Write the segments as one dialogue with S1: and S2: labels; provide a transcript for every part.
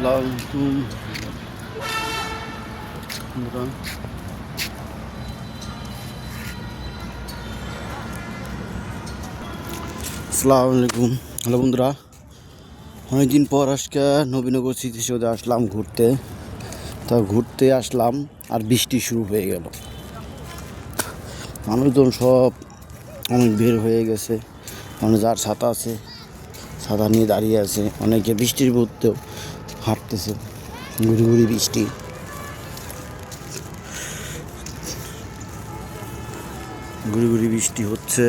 S1: আসসালামাইকুম বন্ধুরা আসসালামু আলাইকুম। হ্যালো বন্ধুরা। অনেকদিন পর আজকে নবীনগর স্মৃতিসৌধে আসলাম ঘুরতে। তা ঘুরতে আসলাম আর বৃষ্টি শুরু হয়ে গেল। মানুষজন সব অনেক বের হয়ে গেছে। মানে যার ছাতা আছে, ছাতা নিয়ে দাঁড়িয়ে আছে। অনেকে বৃষ্টির মধ্যেও হাঁটতেছে। ঘুরি ঘুরি বৃষ্টি। ঘুরি ঘুরি বৃষ্টি হচ্ছে।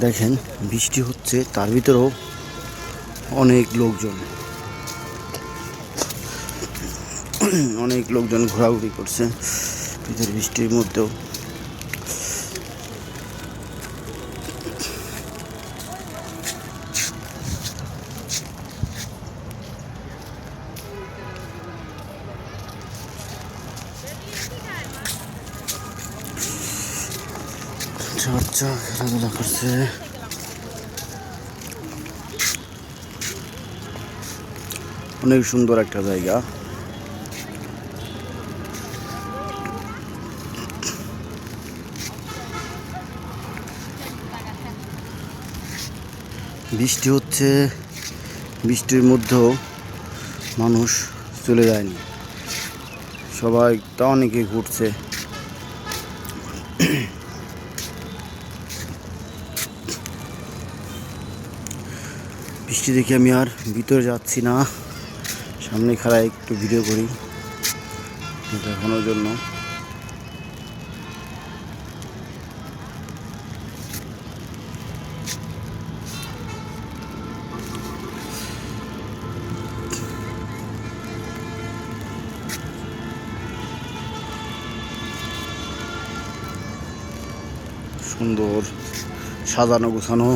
S1: দেখেন, বৃষ্টি হচ্ছে, তার ভিতরেও অনেক লোকজন। অনেক লোকজন ঘোরাঘুরি করছে। ভিতরে বৃষ্টির মধ্যেও। বাচ্চা বাচ্চা, খেলাধুলা করছে। অনেক সুন্দর একটা জায়গা। বৃষ্টি হচ্ছে, বৃষ্টির মধ্যেও মানুষ চলে যায়নি। সবাই তা অনেকে ঘুরছে। বৃষ্টি দেখে আমি আর ভিতরে যাচ্ছি না। সামনে খাড়ায় একটু ভিডিও করি, দেখানোর জন্য। সুন্দর সাজানো গোছানো।